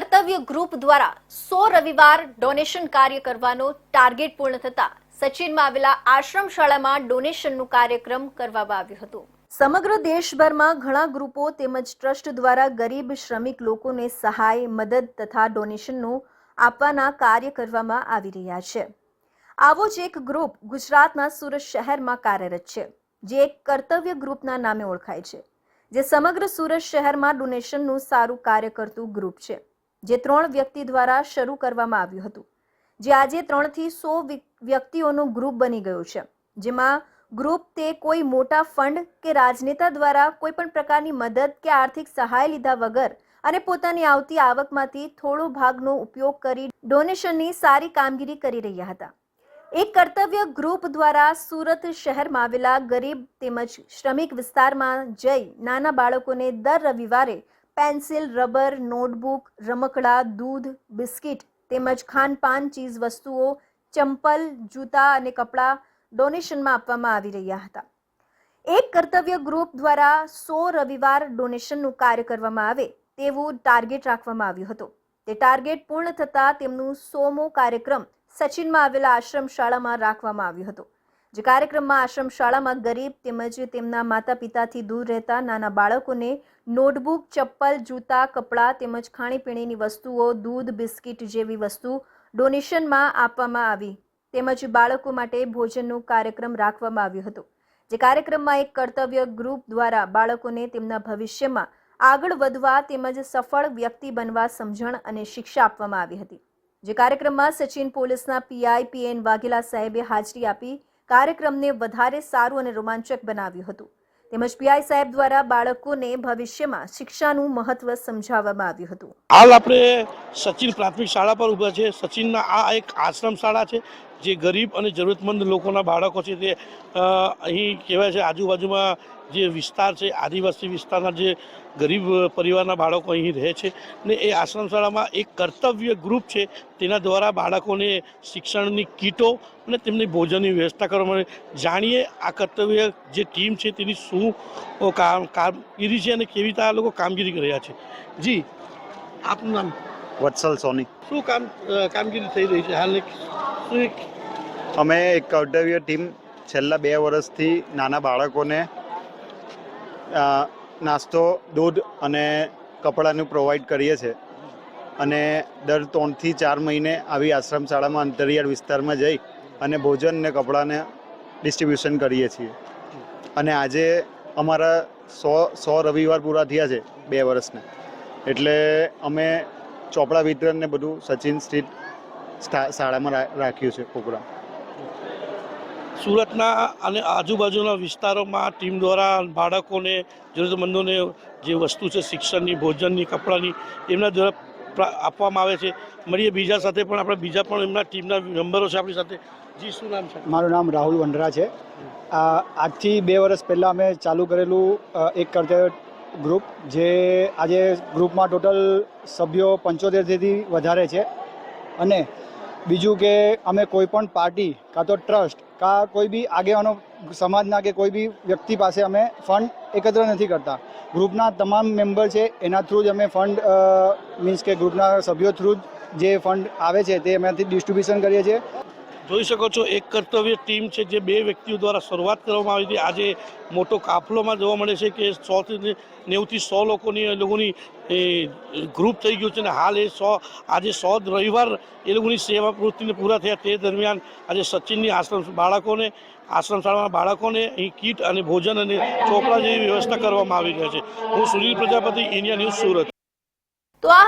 કર્તવ્ય ગ્રુપ દ્વારા સો રવિવાર ડોનેશન કાર્ય કરવાનો ટાર્ગેટ પૂર્ણ થતા સચિનમાં આવેલા આશ્રમ શાળામાં ડોનેશનનું કાર્યક્રમ કરવામાં આવ્યું હતું. સમગ્ર દેશભરમાં ઘણા ગ્રુપો તેમજ ટ્રસ્ટ દ્વારા ગરીબ શ્રમિક લોકોને સહાય, મદદ તથા ડોનેશનનું આપવાના કાર્ય કરવામાં આવી રહ્યા છે. આવો જ એક ગ્રુપ ગુજરાતના સુરત શહેરમાં કાર્યરત છે, જે એક કર્તવ્ય ગ્રુપના નામે ઓળખાય છે, જે સમગ્ર સુરત શહેરમાં ડોનેશનનું સારું કાર્ય કરતું ગ્રુપ છે. જે ત્રણ વ્યક્તિ દ્વારા શરૂ કરવામાં આવ્યું હતું. જે આજે ત્રણથી સો વ્યક્તિઓનું ગ્રુપ બની ગયું છે. જેમાં ગ્રુપ તે કોઈ મોટા ફંડ કે રાજનેતા દ્વારા કોઈ પણ પ્રકારની મદદ કે આર્થિક સહાય લીધા વગર અને પોતાની આવતી આવકમાંથી થોડો ભાગનો ઉપયોગ કરી ડોનેશનની સારી કામગીરી કરી રહ્યા હતા. એક કર્તવ્ય ગ્રુપ દ્વારા સુરત શહેરમાં આવેલા ગરીબ તેમજ શ્રમિક વિસ્તારમાં જઈ નાના બાળકોને દર રવિવારે પેન્સિલ, રબર, નોટબુક, રમકડા, દૂધ, બિસ્કિટ તેમજ ખાનપાન ચીજ વસ્તુઓ, ચંપલ, જૂતા અને કપડાં ડોનેશનમાં આપવામાં આવી રહ્યા હતા. એક કર્તવ્ય ગ્રુપ દ્વારા સો રવિવાર ડોનેશનનું કાર્ય કરવામાં આવે તેવું ટાર્ગેટ રાખવામાં આવ્યું હતું. તે ટાર્ગેટ પૂર્ણ થતાં તેમનું સોમો કાર્યક્રમ સચિનમાં આવેલા આશ્રમ શાળામાં રાખવામાં આવ્યો હતો. જે કાર્યક્રમમાં આશ્રમ શાળામાં ગરીબ તેમજ તેમના માતા પિતાથી દૂર રહેતા નાના બાળકોને નોટબુક, ચપ્પલ, જૂતા, કપડાં તેમજ ખાણીપીણીની વસ્તુઓ, દૂધ, બિસ્કિટ જેવી વસ્તુ ડોનેશનમાં આપવામાં આવી. તેમજ બાળકો માટે ભોજનનું કાર્યક્રમ રાખવામાં આવ્યો હતો. જે કાર્યક્રમમાં એક કર્તવ્ય ગ્રુપ દ્વારા બાળકોને તેમના ભવિષ્યમાં આગળ વધવા તેમજ સફળ વ્યક્તિ બનવા સમજણ અને શિક્ષા આપવામાં આવી હતી. જે કાર્યક્રમમાં સચિન પોલીસના પીઆઈ પીએન વાઘેલા સાહેબે હાજરી આપી કાર્યક્રમને વધારે સારું અને રોમાંચક બનાવ્યું હતું. તેમજ પીઆઈ સાહેબ દ્વારા બાળકોને ભવિષ્યમાં શિક્ષાનું મહત્વ સમજાવવામાં આવ્યું હતું. હાલ આપણે સચિન પ્રાથમિક શાળા પર ઊભા છે. સચિનના આ એક આશ્રમ શાળા છે. જે ગરીબ અને જરૂરતમંદ લોકોના બાળકો છે તે અહીં કહેવાય છે આજુબાજુમાં જે વિસ્તાર છે આદિવાસી વિસ્તારના જે ગરીબ પરિવારના બાળકો અહીં રહે છે ને એ આશ્રમશાળામાં એક કર્તવ્ય ગ્રુપ છે તેના દ્વારા બાળકોને શિક્ષણની કીટો અને તેમની ભોજનની વ્યવસ્થા કરવામાં માટે જાણીએ આ કર્તવ્ય જે ટીમ છે તેની શું કામ કામગીરી છે અને કેવી રીતે આ લોકો કામગીરી કરી રહ્યા છે. જી આપનું નામ? વત્સલ સોની. શું કામ કામગીરી થઈ રહી છે? હાલ અમે એક કર્તવ્ય ટીમ છેલ્લા બે વર્ષથી નાના બાળકોને નાસ્તો, દૂધ અને કપડાનું પ્રોવાઈડ કરીએ છીએ અને દર ત્રણથી ચાર મહિને આવી આશ્રમ શાળામાં અંતરિયાળ વિસ્તારમાં જઈ અને ભોજન ને કપડાને ડિસ્ટ્રીબ્યુશન કરીએ છીએ. અને આજે અમારા સો સો રવિવાર પૂરા થયા છે બે વર્ષના. એટલે અમે ચોપડા વિતરણને બધું સચિન સ્ટ્રીટ સ્ટા- શાળામાં રાખ્યું છે પ્રોગ્રામ. સુરતના અને આજુબાજુના વિસ્તારોમાં ટીમ દ્વારા બાળકોને જરૂરતમંદોને જે વસ્તુ છે શિક્ષણની ભોજનની કપડાની એમના દ્વારા આપવામાં આવે છે. મળીએ બીજા સાથે પણ આપણે બીજા પણ એમના ટીમના મેમ્બરો છે આપણી સાથે. જી શું નામ છે? મારું નામ રાહુલ વંડરા છે. આ આજથી બે વર્ષ પહેલાં અમે ચાલુ કરેલું એક કર્તવ્ય ગ્રુપ જે આજે ગ્રુપમાં ટોટલ સભ્યો પંચોતેરથી વધારે છે. અને બીજું કે અમે કોઈ પણ પાર્ટી કાં તો ટ્રસ્ટ, કાં કોઈ બી આગેવાનો, સમાજના કે કોઈ બી વ્યક્તિ પાસે અમે ફંડ એકત્ર નથી કરતા. ગ્રુપના તમામ મેમ્બર છે, એના થ્રુ જ અમે ફંડ મીન્સ કે ગ્રુપના સભ્યો થ્રુ જ જે ફંડ આવે છે, તે એમાંથી ડિસ્ટ્રીબ્યુશન કરીએ છીએ. જોઈ શકો છો, એક કર્તવ્ય ટીમ છે જે બે વ્યક્તિઓ દ્વારા શરૂઆત કરવામાં આવી હતી. આજે મોટો કાફલોમાં જોવા મળે છે કે સોથી નેવુંથી સો લોકોની, એ લોકોની, એ, ગ્રુપ થઈ ગયું છે અને હાલ એ સો, આજે સો રવિવાર એ લોકોની સેવા પ્રવૃત્તિને પૂરા થયા તે દરમિયાન આજે સચિનની આશ્રમ બાળકોને, આશ્રમ શાળાના બાળકોને અહીં કીટ અને ભોજન અને ચોપડા જેવી વ્યવસ્થા કરવામાં આવી રહી છે. હું સુનિલ પ્રજાપતિ, ઇન્ડિયા ન્યૂઝ સુરત.